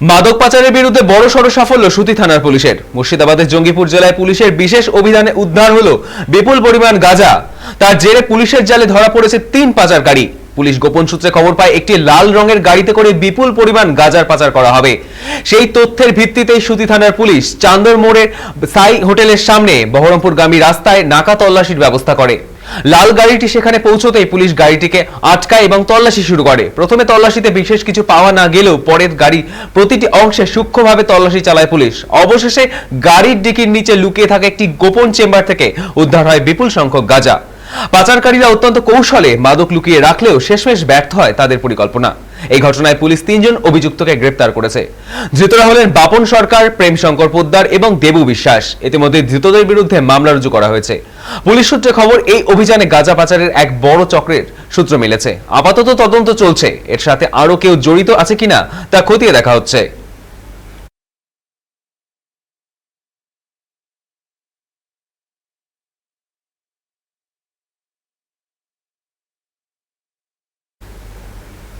মাদক পাচারের বিরুদ্ধে বড় সড় সাফল্য সুতি থানার পুলিশের। মুর্শিদাবাদের জঙ্গিপুর জেলায় পুলিশের বিশেষ অভিযানে উদ্ধার হলো বিপুল পরিমাণ গাঁজা। তার জেরে পুলিশের জালে ধরা পড়েছে তিন পাচারকারী। পুলিশ গোপন সূত্রে খবর পায়, একটি লাল রঙের গাড়িতে করে বিপুল পরিমাণ গাজার পাচার করা হবে। সেই তথ্যের ভিত্তিতেই সুতি থানার পুলিশ চান্দর মোড়ের সাই হোটেলের সামনে বহরমপুরগামী রাস্তায় নাকা তল্লাশির ব্যবস্থা করে। লাল গাড়িটি সেখানে পৌঁছতেই পুলিশ গাড়িটিকে আটকায় এবং তল্লাশি শুরু করে। প্রথমে তল্লাশিতে বিশেষ কিছু পাওয়া না গেলেও পরের গাড়ি প্রতিটি অংশে সূক্ষ্মভাবে তল্লাশি চালায় পুলিশ। অবশেষে গাড়ির ডিকির নিচে লুকিয়ে থাকা একটি গোপন চেম্বার থেকে। উদ্ধার হয় বিপুল সংখ্যক গাঁজা। পাচারকারীরা অত্যন্ত কৌশলে মাদক লুকিয়ে রাখলেও শেষমেশ ব্যর্থ হয় তাদের পরিকল্পনা। এই ঘটনায় পুলিশ তিনজন অভিযুক্তকে গ্রেপ্তার করেছে। ধৃতরা হলেন বাপন সরকার প্রেম শঙ্কর পোদ্দার এবং দেবু বিশ্বাস। ইতিমধ্যে ধৃতদের বিরুদ্ধে মামলা রুজু করা হয়েছে। পুলিশ সূত্রে খবর, এই অভিযানে গাঁজা পাচারের এক বড় চক্রের সূত্র মিলেছে। আপাতত তদন্ত চলছে। এর সাথে আরও কেউ জড়িত আছে কিনা তা খতিয়ে দেখা হচ্ছে।